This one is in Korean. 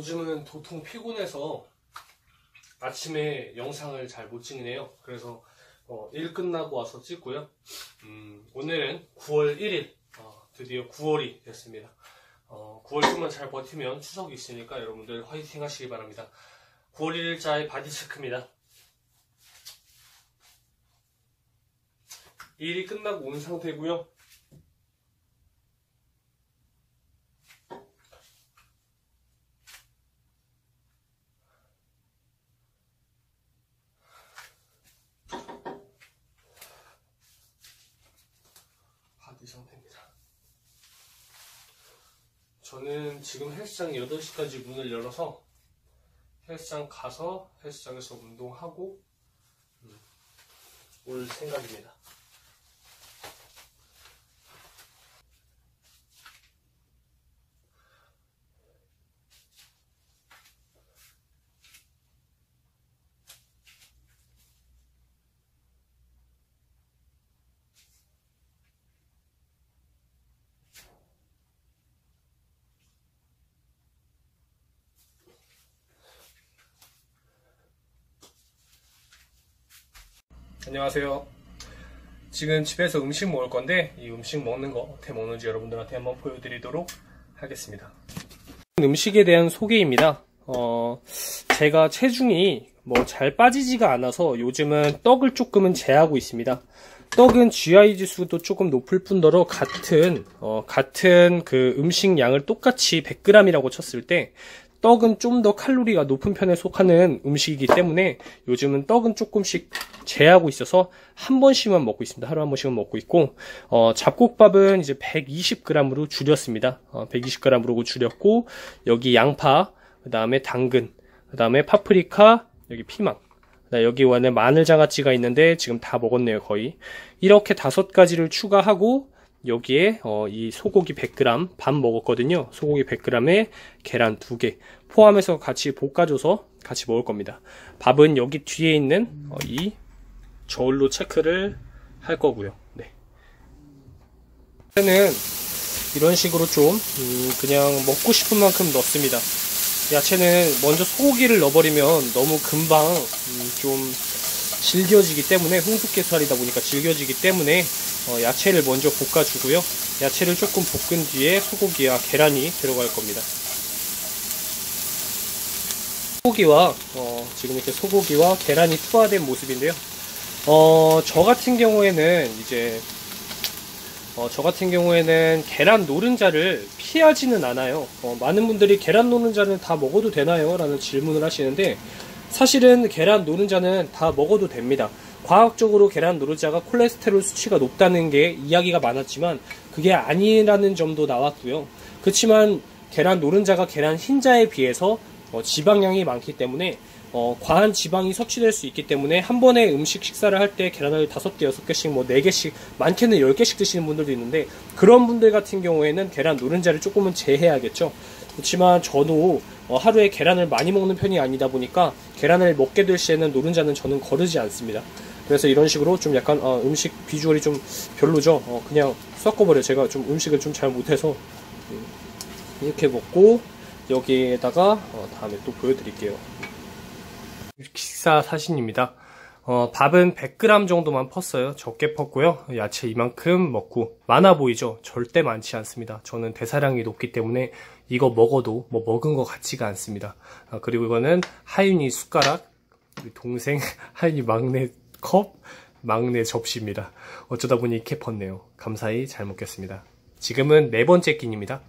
요즘은 도통 피곤해서 아침에 영상을 잘 못 찍네요. 그래서 어, 일 끝나고 와서 찍고요. 음, 오늘은 9월 1일, 어, 드디어 9월이 됐습니다. 어, 9월 좀만 잘 버티면 추석이 있으니까 여러분들 화이팅 하시기 바랍니다. 9월 1일자의 바디 체크입니다. 일이 끝나고 온 상태고요. 상태입니다. 저는 지금 헬스장 8시까지 문을 열어서 헬스장 가서 헬스장에서 운동하고 음, 올 생각입니다. 안녕하세요. 지금 집에서 음식 먹을 건데 이 음식 먹는 거 어떻게 먹는지 여러분들한테 한번 보여드리도록 하겠습니다. 음식에 대한 소개입니다. 어, 제가 체중이 뭐 잘 빠지지가 않아서 요즘은 떡을 조금은 제하고 있습니다. 떡은 GI 지수도 조금 높을 뿐더러 같은 어, 같은 그 음식 양을 똑같이 100g이라고 쳤을 때 떡은 좀 더 칼로리가 높은 편에 속하는 음식이기 때문에 요즘은 떡은 조금씩 제하고 있어서 한 번씩만 먹고 있습니다. 하루 한 번씩만 먹고 있고 어, 잡곡밥은 이제 120g으로 줄였습니다. 어, 120g으로 줄였고 여기 양파, 그 다음에 당근, 그 다음에 파프리카, 여기 피망, 여기 원에 마늘 장아찌가 있는데 지금 다 먹었네요 거의 이렇게 다섯 가지를 추가하고 여기에 어, 이 소고기 100g 반 먹었거든요. 소고기 100g에 계란 2개 포함해서 같이 볶아줘서 같이 먹을 겁니다. 밥은 여기 뒤에 있는 어, 이 저울로 체크를 할 거고요. 네. 야채는 이런 식으로 좀 음, 그냥 먹고 싶은 만큼 넣습니다. 야채는 먼저 소고기를 넣어버리면 너무 금방 음, 좀 질겨지기 때문에 홍두깨살이다 보니까 질겨지기 때문에 어, 야채를 먼저 볶아주고요. 야채를 조금 볶은 뒤에 소고기와 계란이 들어갈 겁니다. 소고기와 어, 지금 이렇게 소고기와 계란이 투하된 모습인데요. 어, 저 같은 경우에는 이제 어, 저 같은 경우에는 계란 노른자를 피하지는 않아요. 어, 많은 분들이 계란 노른자는 다 먹어도 되나요? 라는 질문을 하시는데 사실은 계란 노른자는 다 먹어도 됩니다. 과학적으로 계란 노른자가 콜레스테롤 수치가 높다는 게 이야기가 많았지만 그게 아니라는 점도 나왔고요. 그렇지만 계란 노른자가 계란 흰자에 비해서 어, 지방량이 많기 때문에 어, 과한 지방이 섭취될 수 있기 때문에 한 번에 음식 식사를 할 때 계란을 5개, 6개씩, 뭐 4개씩, 많게는 10개씩 드시는 분들도 있는데 그런 분들 같은 경우에는 계란 노른자를 조금은 제해야겠죠. 그렇지만 저도 어, 하루에 계란을 많이 먹는 편이 아니다 보니까 계란을 먹게 될 시에는 노른자는 저는 거르지 않습니다. 그래서 이런 식으로 좀 약간 어, 음식 비주얼이 좀 별로죠. 어, 그냥 섞어버려. 제가 좀 음식을 좀 잘 못해서 음, 이렇게 먹고 여기에다가 어, 다음에 또 보여드릴게요. 식사 사진입니다. 어, 밥은 100g 정도만 펐어요. 적게 펐고요. 야채 이만큼 먹고 많아 보이죠? 절대 많지 않습니다. 저는 대사량이 높기 때문에 이거 먹어도 뭐 먹은 것 같지가 않습니다. 아, 그리고 이거는 하윤이 숟가락, 우리 동생 하윤이 막내 컵, 막내 접시입니다. 어쩌다 보니 이렇게 펐네요. 감사히 잘 먹겠습니다. 지금은 네 번째 끼니입니다.